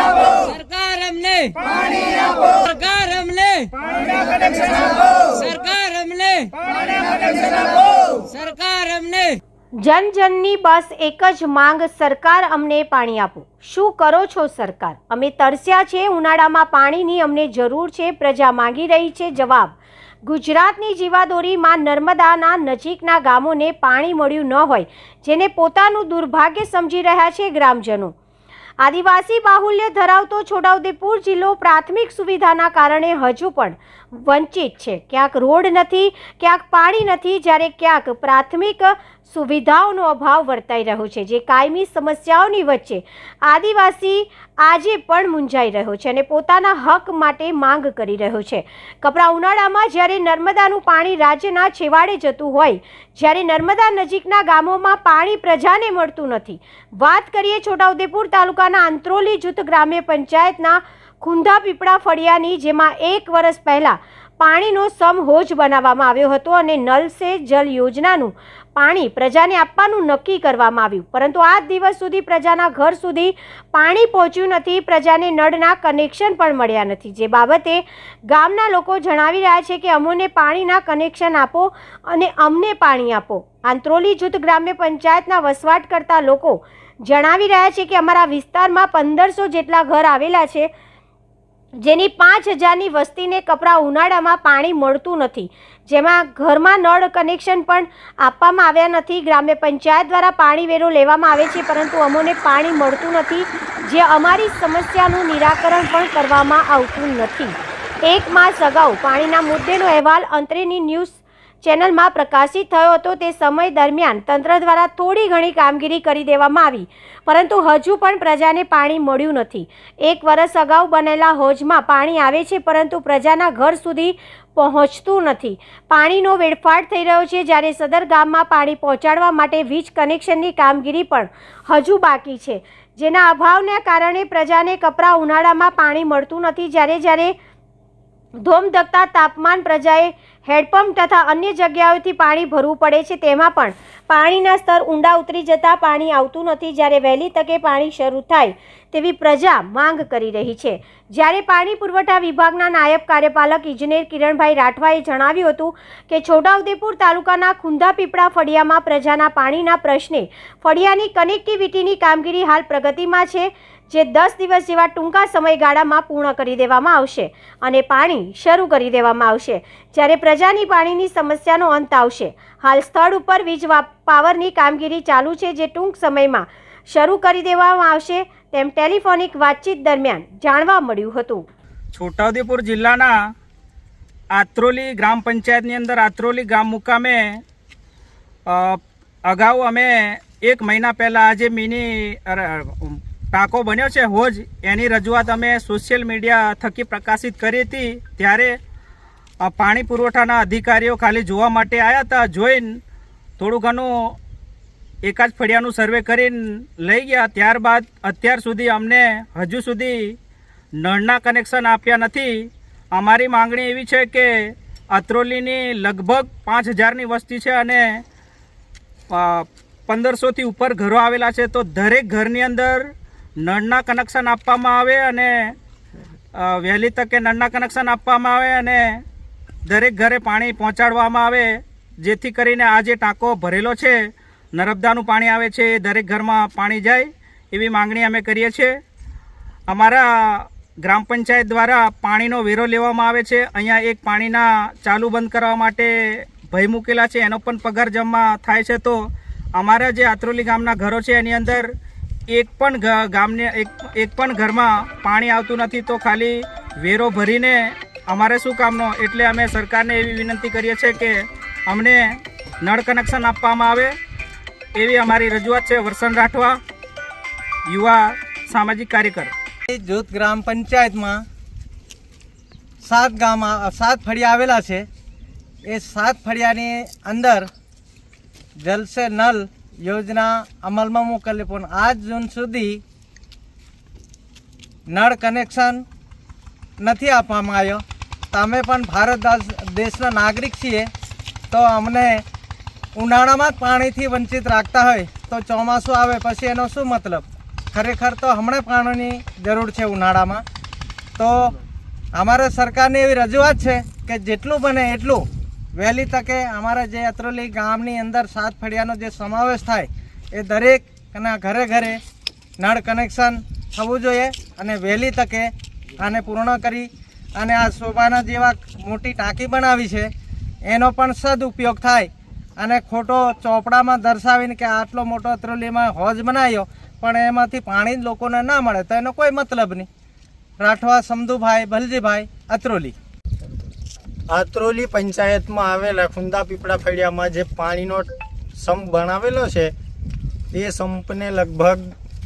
સરકાર અમને. સરકાર અમને. સરકાર અમને. જન જનની બસ એક જ માંગ સરકાર અમને પાણી આપો. શું કરો છો સરકાર? અમે તરસ્યા છે ઉનાળામાં પાણીની અમને જરૂર છે પ્રજા માંગી રહી છે જવાબ. ગુજરાતની જીવાદોરીમાં નર્મદાના નજીકના ગામોને પાણી મળ્યું ન હોય જેને પોતાનું દુર્ભાગ્ય સમજી રહ્યા છે ગ્રામજનો. આદિવાસી બાહુલ્ય ધરાવતો છોટાઉદેપુર જિલ્લો પ્રાથમિક સુવિધાના કારણે હજુ પણ વંચિત છે. ક્યાંક રોડ નથી, ક્યાંક પાણી નથી, જ્યારે ક્યાંક પ્રાથમિક સુવિધાઓનો અભાવ વર્તાઈ રહ્યો છે, જે કાયમી સમસ્યાઓની વચ્ચે આદિવાસી આજે પણ મૂંઝાઈ રહ્યો છે અને પોતાના હક માટે માંગ કરી રહ્યો છે. કપરા ઉનાળામાં જ્યારે નર્મદાનું પાણી રાજ્યના છેવાડે જતું હોય, જ્યારે નર્મદા નજીકના ગામોમાં પાણી પ્રજાને મળતું નથી. વાત કરીએ છોટાઉદેપુર તાલુકાના આંત્રોલી જૂથ ગ્રામ્ય પંચાયતના ખુંધા પીપળા ફળિયાની, જેમાં એક વર્ષ પહેલા પાણીનો સમહોજ બનાવવામાં આવ્યો હતો અને નલ સે જલ યોજનાનું પાણી પ્રજાને આપવાનું નક્કી કરવામાં આવ્યું. પરંતુ આ દિવસ સુધી પ્રજાના ઘર સુધી પાણી પહોંચ્યું નથી, પ્રજાને નળના કનેક્શન પણ મળ્યા નથી. જે બાબતે ગામના લોકો જણાવી રહ્યા છે કે અમોને પાણીના કનેક્શન આપો અને અમને પાણી આપો. આંત્રોલી જૂથ ગ્રામ્ય પંચાયતના વસવાટ કરતા લોકો જણાવી રહ્યા છે કે અમારા વિસ્તારમાં પંદરસો જેટલા ઘર આવેલા છે. જેની પાંચ હજારની વસ્તીને કપરા ઉનાળામાં પાણી મળતું નથી. જેમાં ઘરમાં નળ કનેક્શન પણ આપવામાં આવ્યા નથી. ગ્રામ્ય પંચાયત દ્વારા પાણી વેરો લેવામાં આવે છે, પરંતુ અમોને પાણી મળતું નથી, જે અમારી સમસ્યાનું નિરાકરણ પણ કરવામાં આવતું નથી. એક માસ અગાઉ પાણીના મુદ્દેનો અહેવાલ અંતરેની ન્યૂઝ ચેનલમાં પ્રકાશિત થયો હતો તે સમય દરમિયાન તંત્ર દ્વારા થોડી ઘણી કામગીરી કરી દેવામાં આવી, પરંતુ હજુ પણ પ્રજાને પાણી મળ્યું નથી. એક વર્ષ અગાઉ બનેલા હોજમાં પાણી આવે છે, પરંતુ પ્રજાના ઘર સુધી પહોંચતું નથી. પાણીનો વેડફાટ થઈ રહ્યો છે, જ્યારે સદર ગામમાં પાણી પહોંચાડવા માટે વીજ કનેક્શનની કામગીરી પણ હજુ બાકી છે. જેના અભાવના કારણે પ્રજાને કપરા ઉનાળામાં પાણી મળતું નથી, જ્યારે જ્યારે ધોમધકતા તાપમાન પ્રજાએ હેડપંપ તથા અન્ય જગ્યાઓથી પાણી ભરવું પડે છે. તેમાં પણ પાણીના સ્તર ઊંડા ઉતરી જતાં પાણી આવતું નથી. જ્યારે વહેલી તકે પાણી શરૂ થાય તેવી પ્રજા માંગ કરી રહી છે. જ્યારે પાણી પુરવઠા વિભાગના નાયબ કાર્યપાલક ઇજનેર કિરણભાઈ રાઠવાએ જણાવ્યું હતું કે, છોટાઉદેપુર તાલુકાના ખુંધા પીપળા ફળિયામાં પ્રજાના પાણીના પ્રશ્ને ફળિયાની કનેક્ટિવિટીની કામગીરી હાલ પ્રગતિમાં છે. જે દસ દિવસ જેવા ટૂંકા સમયગાળામાં પૂર્ણ કરી દેવામાં આવશે અને પાણી શરૂ કરી દેવામાં આવશે. જ્યારે પ્રજાની પાણીની સમસ્યાનો અંત આવશે. હાલ સ્થળ ઉપર વીજ પાવરની કામગીરી ચાલુ છે જે ટૂંક સમયમાં શરૂ કરી દેવામાં આવશે તેમ ટેલિફોનિક વાતચીત દરમિયાન જાણવા મળ્યું હતું. છોટાઉદેપુર જિલ્લાના આત્રોલી ગ્રામ પંચાયતની અંદર આત્રોલી ગામ મુકામે અગાઉ અમે એક મહિના પહેલાં આજે મિની ટાંકો બન્યો છે. હોજ એની રજૂઆત અમે સોશિયલ મીડિયા થકી પ્રકાશિત કરી હતી. ત્યારે પાણી પુરવઠાના અધિકારીઓ ખાલી જોવા માટે આવ્યા હતા. જોઈને થોડું ઘણું એકાદ ફળિયાનું સર્વે કરીને લઈ ગયા. ત્યારબાદ અત્યાર સુધી અમને હજુ સુધી નળના કનેક્શન આપ્યા નથી. અમારી માંગણી એવી છે કે અત્રોલીની લગભગ પાંચ હજારની વસ્તી છે અને પંદરસોથી ઉપર ઘરો આવેલા છે. તો દરેક ઘરની અંદર નળના કનેક્શન આપવામાં આવે અને વહેલી તકે નળના કનેક્શન આપવામાં આવે અને દરેક ઘરે પાણી પહોંચાડવામાં આવે, જેથી કરીને આ જે ટાંકો ભરેલો છે, નર્મદાનું પાણી આવે છે, એ દરેક ઘરમાં પાણી જાય, એવી માંગણી અમે કરીએ છીએ. અમારા ગ્રામ પંચાયત દ્વારા પાણીનો વેરો લેવામાં આવે છે. અહીંયા એક પાણીના ચાલુ બંધ કરવા માટે ભય મૂકેલા છે. એનો પણ પગાર જમા થાય છે. તો અમારા જે આત્રોલી ગામના ઘરો છે, એની અંદર એક પણ ગામને એક એક પણ ઘરમાં પાણી આવતું નથી તો ખાલી વેરો ભરીને અમારે શું કામનો? એટલે અમે સરકારને એવી વિનંતી કરીએ છીએ કે અમને નળ કનેક્શન આપવામાં આવે. એવી અમારી રજૂઆત છે વરસન રાઠવા, યુવા સામાજિક કાર્યકર. જૂથ ગ્રામ પંચાયતમાં સાત ગામ સાત ફળિયા આવેલા છે. એ સાત ફળિયાની અંદર જલસે નલ યોજના અમલમાં મોકલી, પણ આજ જૂન સુધી નળ કનેક્શન નથી આપવામાં આવ્યો. તો અમે પણ ભારત દેશના નાગરિક છીએ, તો અમને ઉનાળામાં જ પાણીથી વંચિત રાખતા હોય, તો ચોમાસું આવે પછી એનો શું મતલબ? ખરેખર તો હમણાં પાણીની જરૂર છે ઉનાળામાં. તો અમારે સરકારની એવી રજૂઆત છે કે જેટલું બને એટલું વહેલી તકે અમારા જે અત્રોલી ગામની અંદર સાત ફળિયાનો જે સમાવેશ થાય, એ દરેકના ઘરે ઘરે નળ કનેક્શન થવું જોઈએ અને વહેલી તકે આને પૂર્ણ કરી અને આ શોભાના જેવા મોટી ટાંકી બનાવી છે, એનો પણ સદઉપયોગ થાય અને ખોટો ચોપડામાં દર્શાવીને કે આટલો મોટો અત્રોલીમાં હોજ બનાવ્યો, પણ એમાંથી પાણી લોકોને ના મળે, તો એનો કોઈ મતલબ નહીં. રાઠવા સમધુભાઈ ભલજીભાઈ, અત્રોલી. આત્રોલી પંચાયતમાં આવેલા ખુંદા પીપળા ફળિયામાં જે પાણીનો સંપ બનાવેલો છે, એ સંપને લગભગ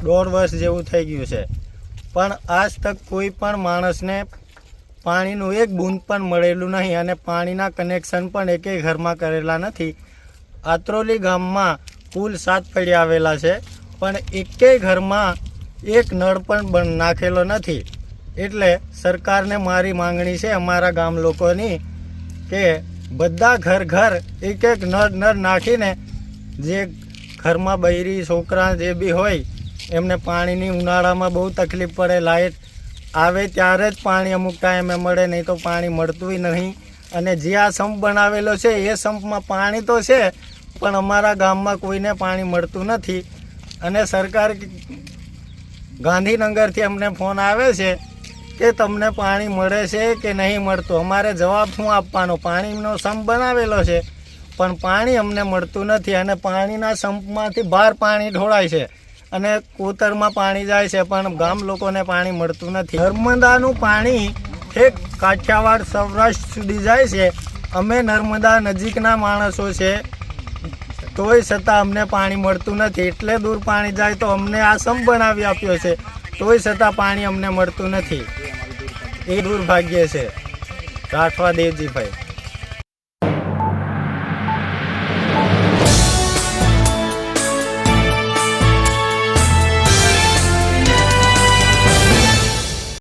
દોઢ વર્ષ જેવું થઈ ગયું છે. પણ આજ તક કોઈ પણ માણસને પાણીનું એક બૂંદ પણ મળેલું નહીં અને પાણીના કનેક્શન પણ એકેય ઘરમાં કરેલા નથી. આત્રોલી ગામમાં કુલ સાત ફળિયા આવેલા છે, પણ એકેય ઘરમાં એક નળ પણ નાખેલો નથી. એટલે સરકારને મારી માંગણી છે અમારા ગામ લોકોની કે બધા ઘર ઘર એક એક નળ નળ નાખીને જે ઘરમાં બૈરી, છોકરા જે બી હોય, એમને પાણીની ઉનાળામાં બહુ તકલીફ પડે લાઇટ આવે ત્યારે જ પાણી અમુક ટાઈમે મળે, નહીં તો પાણી મળતું નહીં. અને જે આ સંપ બનાવેલો છે, એ સંપમાં પાણી તો છે, પણ અમારા ગામમાં કોઈને પાણી મળતું નથી. અને સરકાર ગાંધીનગરથી અમને ફોન આવે છે કે તમને પાણી મળે છે કે નહીં મળતું? અમારે જવાબ શું આપવાનો? પાણીનો સંપ બનાવેલો છે. પણ પાણી અમને મળતું નથી અને પાણીના સંપમાંથી બહાર પાણી ઢોળાય છે અને કોતરમાં પાણી જાય છે, પણ ગામ લોકોને પાણી મળતું નથી. નર્મદાનું પાણી ઠેક કાઠિયાવાડ સૌરાષ્ટ્ર સુધી જાય છે. અમે નર્મદા નજીકના માણસો છે. તોય છતાં અમને પાણી મળતું નથી. એટલે દૂર પાણી જાય તો અમને આ સંપ બનાવી આપ્યો છે. તોય છતાં પાણી અમને મળતું નથી. એ દુર્ભાગ્ય છે. રાઠવા દેવજીભાઈ.